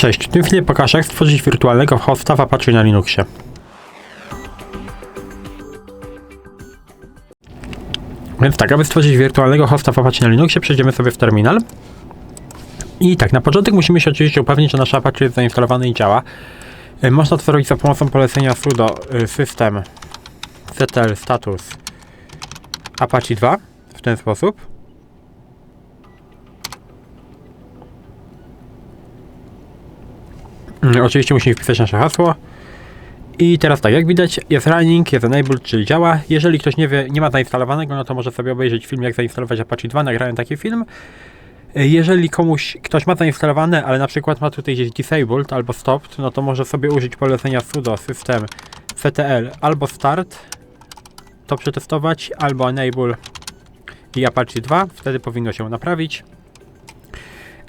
Cześć, w tym filmie pokażę jak stworzyć wirtualnego hosta w Apache na Linuxie. Więc tak, aby stworzyć wirtualnego hosta w Apache na Linuxie, przejdziemy sobie w terminal. I tak, na początek musimy się oczywiście upewnić, że nasz Apache jest zainstalowany i działa. Y, Można to zrobić za pomocą polecenia sudo y, system ctl status Apache 2 w ten sposób. Oczywiście musimy wpisać nasze hasło. I teraz tak, jak widać jest running, jest enabled, czyli działa. Jeżeli ktoś nie wie, nie ma zainstalowanego, no to może sobie obejrzeć film jak zainstalować Apache 2, nagrałem taki film. Jeżeli komuś, ktoś ma zainstalowane, ale na przykład ma tutaj gdzieś disabled albo stopped, no to może sobie użyć polecenia sudo system ctl albo start, to przetestować, albo enable i Apache 2, wtedy powinno się naprawić.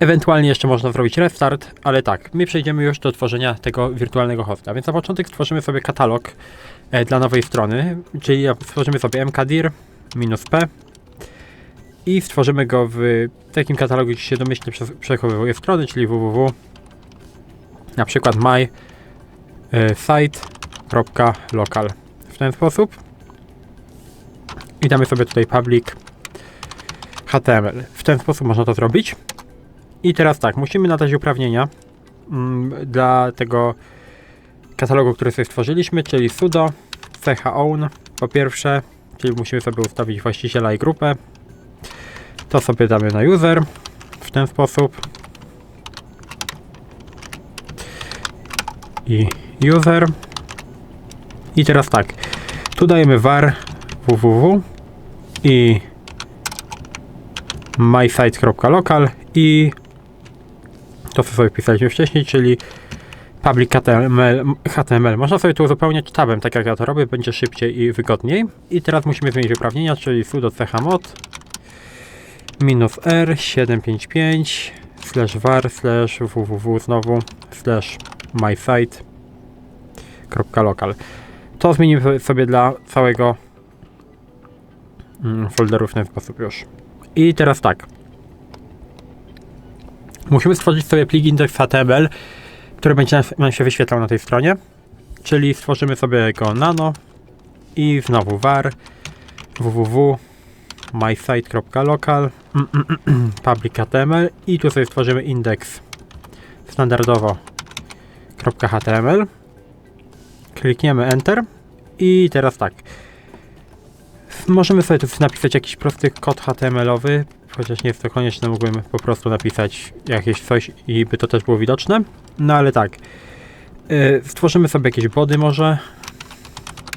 Ewentualnie jeszcze można zrobić restart, ale tak, my przejdziemy już do tworzenia tego wirtualnego hosta. Więc na początek stworzymy sobie katalog e, dla nowej strony, czyli stworzymy sobie mkdir "-p i stworzymy go w takim katalogu, gdzie się domyślnie prze- przechowuje strony, czyli www na przykład my e, site.local w ten sposób i damy sobie tutaj public HTML. W ten sposób można to zrobić. I teraz tak, musimy nadać uprawnienia mm, dla tego katalogu, który sobie stworzyliśmy, czyli sudo chown po pierwsze, czyli musimy sobie ustawić właściciela i grupę. To sobie damy na user w ten sposób. I user. I teraz tak, tu dajemy var www i mysite.local i to co sobie pisaliśmy wcześniej, czyli public HTML, HTML. Można sobie to uzupełniać tabem, tak jak ja to robię, będzie szybciej i wygodniej. I teraz musimy zmienić uprawnienia, czyli sudo chmod minus r 755 slash var slash www znowu slash mysite.local. To zmienimy sobie dla całego mm, folderu w ten sposób już. I teraz tak. Musimy stworzyć sobie plik index.html, który będzie nam się wyświetlał na tej stronie. Czyli stworzymy sobie go nano i znowu var www mysite.local mm, mm, mm, public HTML i tu sobie stworzymy indeks standardowo .html klikniemy enter i teraz tak Możemy sobie tu napisać jakiś prosty kod HTML-owy, chociaż nie jest to konieczne, mógłbym po prostu napisać jakieś coś i by to też było widoczne. No ale tak, yy, stworzymy sobie jakieś body może,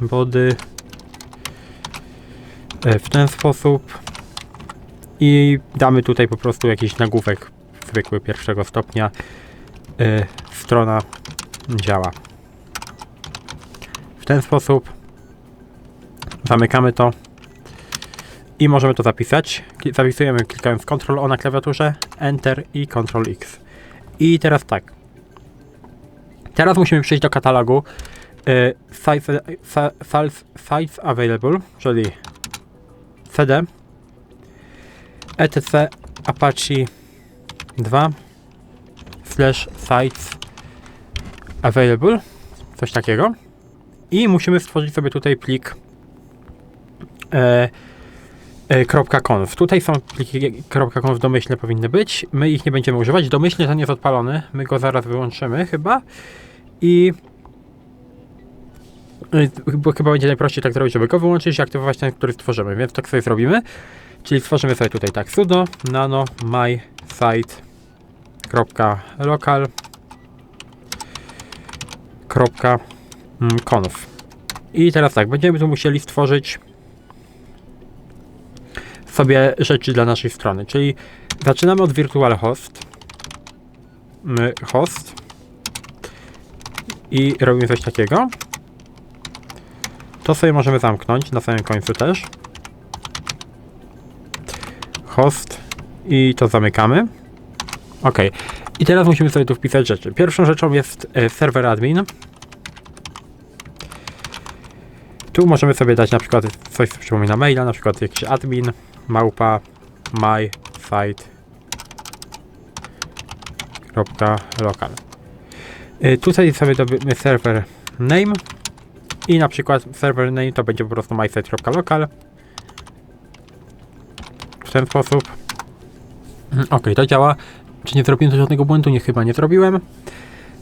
body yy, w ten sposób i damy tutaj po prostu jakiś nagłówek zwykły pierwszego stopnia. Yy, strona działa. W ten sposób zamykamy to i możemy to zapisać. Zapisujemy klikając Ctrl O na klawiaturze, Enter i Ctrl X. I teraz tak. Teraz musimy przejść do katalogu y, size, si- size, size Available, czyli CD etc Apache 2 slash sites available coś takiego i musimy stworzyć sobie tutaj plik e, .conf. Tutaj są pliki .conf domyślne powinny być. My ich nie będziemy używać. Domyślnie ten jest odpalony. My go zaraz wyłączymy chyba. I y, bo chyba będzie najprościej tak zrobić, żeby go wyłączyć i aktywować ten, który stworzymy. Więc tak sobie zrobimy. Czyli stworzymy sobie tutaj tak sudo nano my site .local mm, .conf. I teraz tak, będziemy tu musieli stworzyć sobie rzeczy dla naszej strony, czyli zaczynamy od virtual host. Host. I robimy coś takiego. To sobie możemy zamknąć na samym końcu też. Host. I to zamykamy. Ok i teraz musimy sobie tu wpisać rzeczy. Pierwszą rzeczą jest e, server admin. Tu możemy sobie dać na przykład coś, co przypomina maila, na przykład jakiś admin, małpa, my site local. Y, Tutaj sobie dobimy server name i na przykład server name to będzie po prostu mysite.local w ten sposób. Mhm, Ok, to działa. Czy nie zrobiłem żadnego błędu? Nie, chyba nie zrobiłem.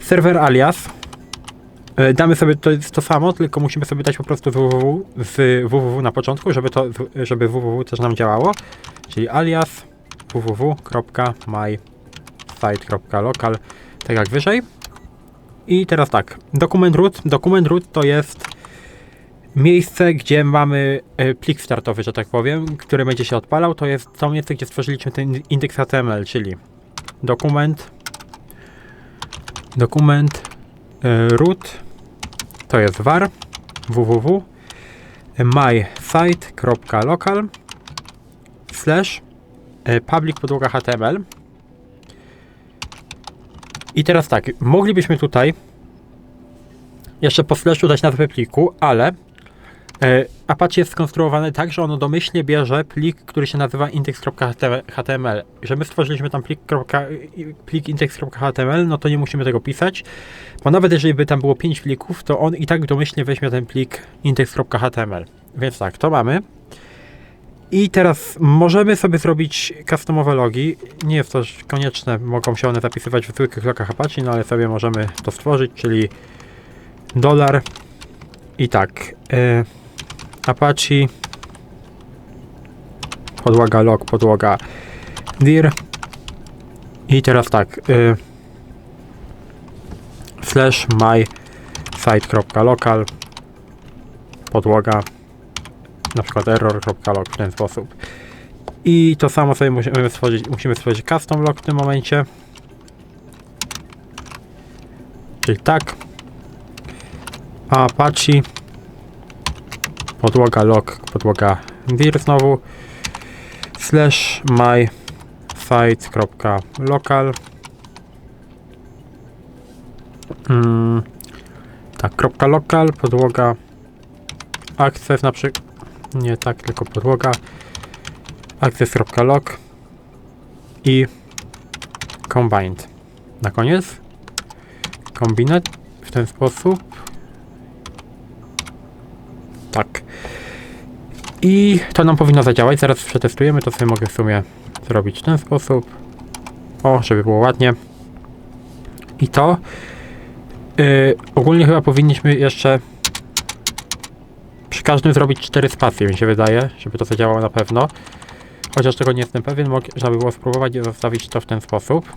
Serwer alias. Y, Damy sobie to, to samo, tylko musimy sobie dać po prostu www z www na początku, żeby to, żeby www też nam działało. Czyli alias www.mysite.local, tak jak wyżej. I teraz tak, dokument root. Dokument root to jest miejsce, gdzie mamy e, plik startowy, że tak powiem, który będzie się odpalał. To jest to miejsce, gdzie stworzyliśmy ten indeks HTML, czyli dokument, dokument e, root, to jest var. www mysite.local slash e, public podłoga HTML. I teraz tak, moglibyśmy tutaj jeszcze po slashu dać nazwę pliku, ale e, Apache jest skonstruowany tak, że ono domyślnie bierze plik, który się nazywa index.html. Że my stworzyliśmy tam plik, plik index.html, no to nie musimy tego pisać, bo nawet jeżeli by tam było 5 plików, to on i tak domyślnie weźmie ten plik index.html. Więc tak, to mamy. I teraz możemy sobie zrobić customowe logi. Nie jest to konieczne, mogą się one zapisywać w zwykłych logach Apache, no ale sobie możemy to stworzyć, czyli dolar i tak e, Apache podłoga log, podłoga dir i teraz tak e, slash my site.local podłoga na przykład error.log w ten sposób. I to samo sobie musimy stworzyć, musimy stworzyć custom log w tym momencie. Czyli tak. Apache podłoga log, podłoga dir znowu slash my site.local mm, tak, kropka local, podłoga access na przykład nie tak, tylko podłoga access.log i combined. Na koniec kombinat w ten sposób. Tak i to nam powinno zadziałać zaraz przetestujemy to sobie mogę w sumie zrobić w ten sposób o, żeby było ładnie i to yy, ogólnie chyba powinniśmy jeszcze przy każdym zrobić 4 spacje, mi się wydaje, żeby to zadziałało na pewno. Chociaż tego nie jestem pewien, można by było spróbować i zostawić to w ten sposób.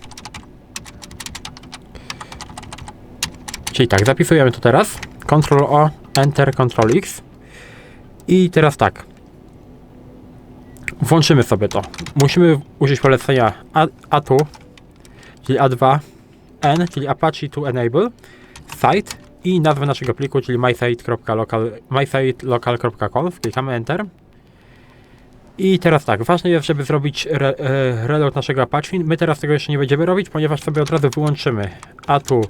Czyli tak, zapisujemy to teraz. Ctrl O, Enter, Ctrl X. I teraz tak. Włączymy sobie to. Musimy użyć polecenia A, A2, czyli A2, N, czyli Apache to Enable, Site i nazwę naszego pliku, czyli mysite.local, mysitelocal.conf. Klikamy Enter. I teraz tak, ważne jest, żeby zrobić re, e, reload naszego Apache. My teraz tego jeszcze nie będziemy robić, ponieważ sobie od razu wyłączymy a tu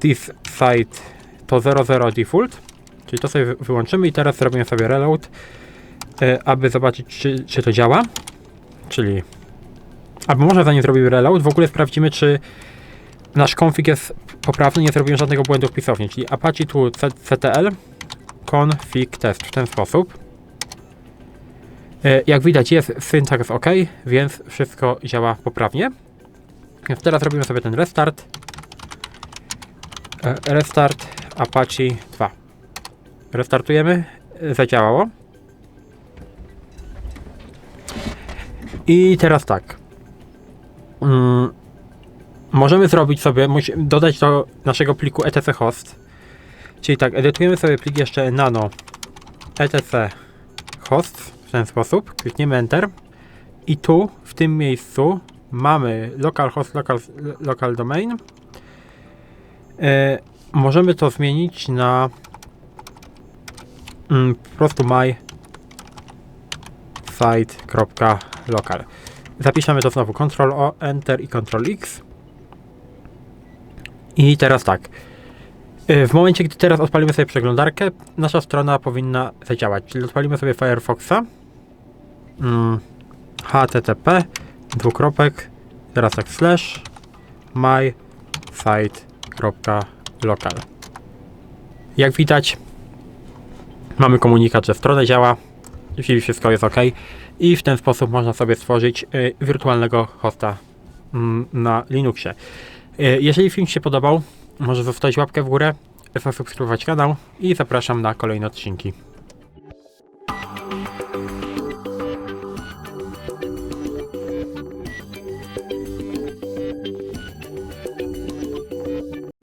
this site to 00 default, czyli to sobie wy- wyłączymy i teraz zrobimy sobie reload, aby zobaczyć, czy, czy to działa. Czyli, albo może zanim zrobimy reload, w ogóle sprawdzimy, czy nasz config jest poprawny, nie zrobiłem żadnego błędu w pisowni, czyli Apache tu CTL config test w ten sposób. E, Jak widać jest syntax ok, więc wszystko działa poprawnie. Więc teraz robimy sobie ten restart. E, Restart Apache 2. Restartujemy, e, zadziałało. I teraz tak. Mm, możemy zrobić sobie, dodać do naszego pliku etc host. Czyli tak, edytujemy sobie plik jeszcze nano etc host w ten sposób. Klikniemy enter. I tu, w tym miejscu mamy localhost, local, local domain. E, możemy to zmienić na mm, po prostu my site.local. Zapiszemy to znowu Ctrl O, Enter i Ctrl X. I teraz tak. Y, W momencie, gdy teraz odpalimy sobie przeglądarkę, nasza strona powinna zadziałać. Czyli odpalimy sobie Firefoxa. Mm, http dwukropek teraz tak slash my site apache.local. Jak widać, mamy komunikat, że strona działa, czyli wszystko jest ok i w ten sposób można sobie stworzyć y, wirtualnego hosta mm, na Linuxie. Y, jeżeli film się podobał, może zostawić łapkę w górę, zasubskrybować kanał i zapraszam na kolejne odcinki.